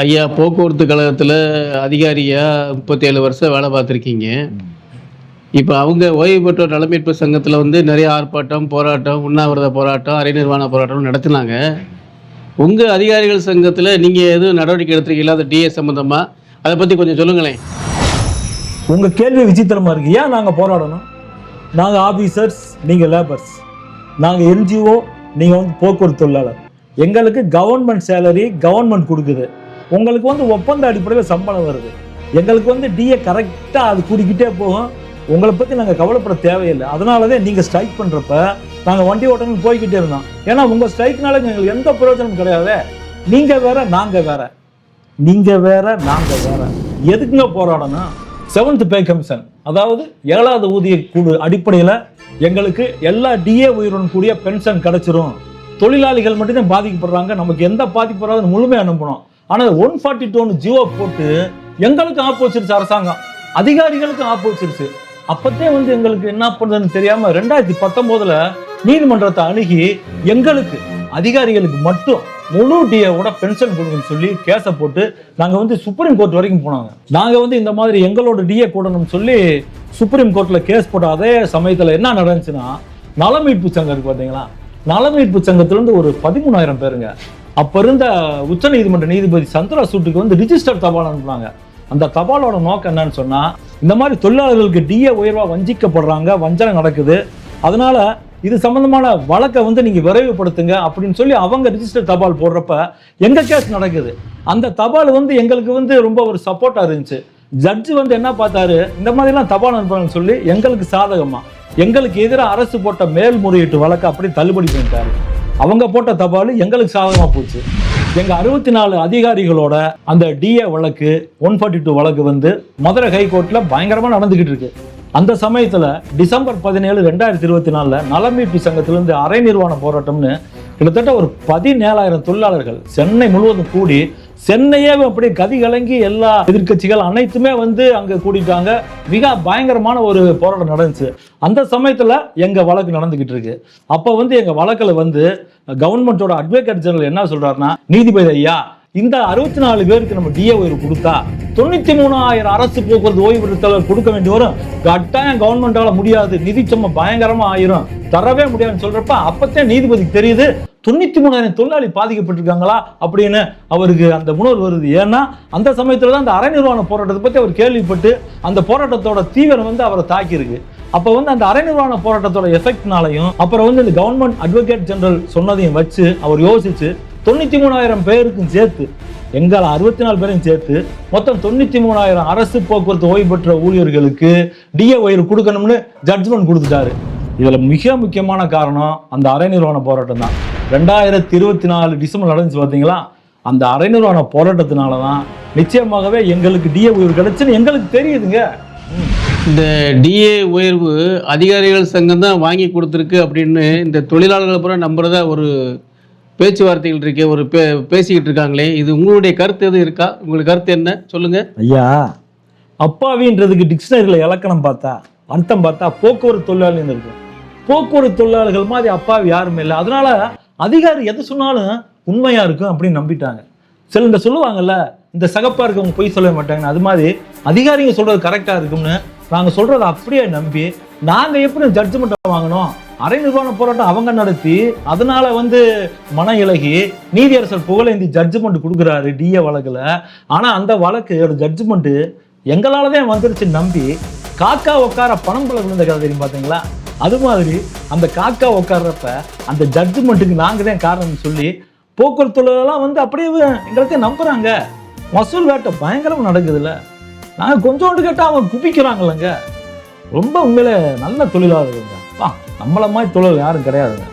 ஐயா போக்குவரத்து கழகத்தில் அதிகாரியாக முப்பத்தேழு வருஷம் வேலை பார்த்துருக்கீங்க. இப்போ அவங்க ஓய்வு பெற்றோர் நலமீட்பு சங்கத்தில் வந்து நிறைய ஆர்ப்பாட்டம் போராட்டம் உண்ணாவிரத போராட்டம் அரை நிர்வாண போராட்டம் நடத்தினாங்க. உங்கள் அதிகாரிகள் சங்கத்தில் நீங்கள் எதுவும் நடவடிக்கை எடுத்துருக்கீங்களா? அந்த டிஏ சம்மந்தமாக அதை பற்றி கொஞ்சம் சொல்லுங்களேன். உங்கள் கேள்வி விசித்திரமாக இருக்கு. ஏன் நாங்கள் போராடணும்? நாங்கள் ஆஃபீஸர்ஸ் நீங்கள் லேபர்ஸ் நாங்கள் என்ஜிஓ நீங்கள் வந்து போக்குவரத்து தொழிலாளர். எங்களுக்கு கவர்மெண்ட் சேலரி கவர்மெண்ட் கொடுக்குது. உங்களுக்கு வந்து ஒப்பந்த அடிப்படையில் சம்பளம் வருது. எங்களுக்கு வந்து டிஏ கரெக்டாக அது கூடிக்கிட்டே போகும். உங்களை பற்றி நாங்கள் கவலைப்பட தேவையில்லை. அதனால தான் நீங்கள் ஸ்ட்ரைக் பண்ணுறப்ப நாங்கள் வண்டி ஓட்டணும் போய்கிட்டே இருந்தோம். ஏன்னா உங்கள் ஸ்ட்ரைக்னால எங்களுக்கு எந்த பிரயோஜனமும் கிடையாது. நீங்கள் வேற நாங்கள் வேற. நீங்கள் வேற நாங்கள் வேற. எதுக்குங்க போராடணும்? செவன்த் பே கமிஷன் அதாவது ஏழாவது ஊதிய குழு அடிப்படையில் எங்களுக்கு எல்லா டிஏ உயிருடன் கூடிய பென்ஷன் கிடைச்சிரும். தொழிலாளிகள் மட்டும்தான் பாதிக்கப்படுறாங்க. நமக்கு எந்த பாதிப்பு வராதுன்னு முழுமையாக அனுப்பணும் ஆனால் ஒன் ஃபார்ட்டி டூன்னு ஜியோ போட்டு எங்களுக்கு ஆப்பு வச்சிருச்சு அரசாங்கம். அதிகாரிகளுக்கு ஆப்பு வச்சிருச்சு. அப்பத்தே வந்து எங்களுக்கு என்ன பண்ணுறதுன்னு தெரியாமல் ரெண்டாயிரத்தி பத்தொம்போதில் நீதிமன்றத்தை அணுகி எங்களுக்கு அதிகாரிகளுக்கு மட்டும் முழு டிஏவோட பென்ஷன் கொடுங்கன்னு சொல்லி கேஸை போட்டு நாங்கள் வந்து சுப்ரீம் கோர்ட் வரைக்கும் போனாங்க. நாங்கள் வந்து இந்த மாதிரி எங்களோட டிஏ கூடணும்னு சொல்லி சுப்ரீம் கோர்ட்டில் கேஸ் போட்ட அதே சமயத்தில் என்ன நடந்துச்சுன்னா நலமீட்பு சங்கம் இருக்கு பார்த்தீங்களா நலமீட்பு சங்கத்திலேருந்து ஒரு பதிமூணாயிரம் பேருங்க. அப்போ இருந்த உச்சநீதிமன்ற நீதிபதி சந்திரா சூட்டுக்கு வந்து ரிஜிஸ்டர் தபால் அனுப்புனாங்க. அந்த தபாலோட நோக்கம் என்னன்னு சொன்னால் இந்த மாதிரி தொழிலாளர்களுக்கு டிஏ உயர்வாக வஞ்சிக்கப்படுறாங்க வஞ்சனம் நடக்குது. அதனால இது சம்பந்தமான வழக்கை வந்து நீங்கள் விரைவுபடுத்துங்க அப்படின்னு சொல்லி அவங்க ரிஜிஸ்டர் தபால் போடுறப்ப எங்கள் கேஸ் நடக்குது? அந்த தபால் வந்து எங்களுக்கு வந்து ரொம்ப ஒரு சப்போர்ட்டாக இருந்துச்சு. ஜட்ஜு வந்து என்ன பார்த்தாரு? இந்த மாதிரிலாம் தபால் அனுப்புறாங்கன்னு சொல்லி எங்களுக்கு சாதகமாக எங்களுக்கு எதிராக அரசு போட்ட மேல்முறையீட்டு வழக்கை அப்படி தள்ளுபடி பண்ணிட்டாரு. அவங்க போட்ட தபால் எங்களுக்கு சாதகமாக போச்சு. எங்கள் அறுபத்தி நாலு அதிகாரிகளோட அந்த டிஏ வழக்கு ஒன் ஃபார்ட்டி டூ வழக்கு வந்து மதுரை ஹைகோர்ட்டில் பயங்கரமாக நடந்துக்கிட்டு இருக்கு. அந்த சமயத்தில் டிசம்பர் பதினேழு ரெண்டாயிரத்தி இருபத்தி நாலில் நலமீட்பு சங்கத்திலிருந்து அரை நிர்வாண போராட்டம்னு கிட்டத்தட்ட ஒரு பதினேழாயிரம் தொழிலாளர்கள் சென்னை முழுவதும் கூடி சென்னையே அப்படியே கதி கலங்கி எல்லா எதிர்க்கட்சிகள் அனைத்துமே வந்து அங்கே கூடிட்டாங்க. மிக பயங்கரமான ஒரு போராட்டம் நடந்துச்சு. அந்த சமயத்தில் எங்கள் வழக்கு நடந்துக்கிட்டு இருக்கு. அப்போ வந்து எங்கள் வழக்கில் வந்து கவர்மெண்டோட அட்வொகேட் ஜெனரல் என்ன சொல்கிறாருன்னா நீதிபதி ஐயா இந்த அறுபத்தி நாலு பேருக்கு நம்ம டிஏ உயர்வு கொடுத்தா தொண்ணூத்தி மூணாயிரம் அரசு போக்குவரத்து ஓய்வு கொடுக்க வேண்டி வரும். கட்டாயம் கவர்மெண்டால முடியாது. நிதி சும்மா பயங்கரமா ஆயிரும். தரவே முடியாதுன்னு சொல்றப்ப அப்பத்தே நீதிபதிக்கு தெரியுது. தொண்ணூத்தி மூணாயிரம் தொழிலாளி பாதிக்கப்பட்டிருக்காங்களா அப்படின்னு அவருக்கு அந்த உணர்வு வருது. ஏன்னா அந்த சமயத்துல தான் அந்த அரை நிர்வாண போராட்டத்தை பத்தி அவர் கேள்விப்பட்டு அந்த போராட்டத்தோட தீவிரம் வந்து அவரை தாக்கியிருக்கு. அப்போ வந்து அந்த அரை நிர்வாண போராட்டத்தோட எஃபெக்ட்னாலையும் அப்புறம் வந்து இந்த கவர்மெண்ட் அட்வொகேட் ஜெனரல் சொன்னதையும் வச்சு அவர் யோசிச்சு தொண்ணூற்றி மூணாயிரம் பேருக்கும் சேர்த்து எங்களால் அறுபத்தி நாலு பேரையும் சேர்த்து மொத்தம் தொண்ணூற்றி மூணாயிரம் அரசு போக்குவரத்து ஓய்வு பெற்ற ஊழியர்களுக்கு டிஏ உயர்வு கொடுக்கணும்னு ஜட்ஜ்மெண்ட் கொடுத்துட்டாரு. இதில் மிக முக்கியமான காரணம் அந்த அரை நிர்வாண போராட்டம் தான். ரெண்டாயிரத்தி இருபத்தி நாலு டிசம்பர் நடந்துச்சு பார்த்தீங்களா அந்த அரை நிர்வாண போராட்டத்தினால தான் நிச்சயமாகவே எங்களுக்கு டிஏ உயர்வு கிடைச்சுன்னு எங்களுக்கு தெரியுதுங்க. இந்த டிஏ உயர்வு அதிகாரிகள் சங்கம் தான் வாங்கி கொடுத்துருக்கு அப்படின்னு இந்த தொழிலாளர்கள் பூரா நம்புறதா ஒரு பேச்சுவார்த்தைகள் இருக்கே ஒரு பே பேசிக்கிட்டு இருக்காங்களே இது உங்களுடைய கருத்து எதுவும் இருக்கா? உங்களுக்கு கருத்து என்ன? சொல்லுங்க. ஐயா அப்பாவின்றதுக்கு டிக்ஷனரியில் இலக்கணம் பார்த்தா அர்த்தம் பார்த்தா போக்குவரத்து தொழிலாளின்னு இருக்கும். போக்குவரத்து தொழிலாளர்கள் மாதிரி அப்பாவி யாருமே இல்லை. அதனால அதிகாரி எது சொன்னாலும் உண்மையா இருக்கும் அப்படின்னு நம்பிட்டாங்க. சில இந்த சொல்லுவாங்கல்ல இந்த சகப்பா இருக்கவங்க பொய் சொல்ல மாட்டாங்கன்னு. அது மாதிரி அதிகாரிங்க சொல்றது கரெக்டா இருக்கும்னு நாங்கள் சொல்கிறத அப்படியே நம்பி நாங்கள் எப்படி ஜட்ஜ்மெண்ட் வாங்கினோம் அரை நிர்வாண போராட்டம் அவங்க நடத்தி அதனால வந்து மன இலகி நீதியரசர் புகழேந்தி ஜட்ஜ்மெண்ட் கொடுக்குறாரு டிஏ வழக்கில். ஆனால் அந்த வழக்கு ஜட்ஜ்மெண்ட்டு எங்களால் தான் வந்துருச்சு நம்பி காக்கா உட்கார பணம் பல விழுந்த கதை தெரியும் பார்த்தீங்களா அது மாதிரி அந்த காக்கா உட்கார்றப்ப அந்த ஜட்ஜ்மெண்ட்டுக்கு நாங்கள் தான் காரணம்னு சொல்லி போக்குவரத்து வந்து அப்படியே எங்களைத்தையும் நம்புகிறாங்க வசூல் வேட்டை பயங்கரமாக நடக்குதுல்ல. நாங்கள் கொஞ்சோண்டு கேட்டால் அவங்க குவிக்கிறாங்கல்லங்க ரொம்ப உண்மையில நல்ல தொழிலாளர்கள்ங்க. பா நம்மள மாதிரி தொழில் யாரும் கிடையாதுங்க.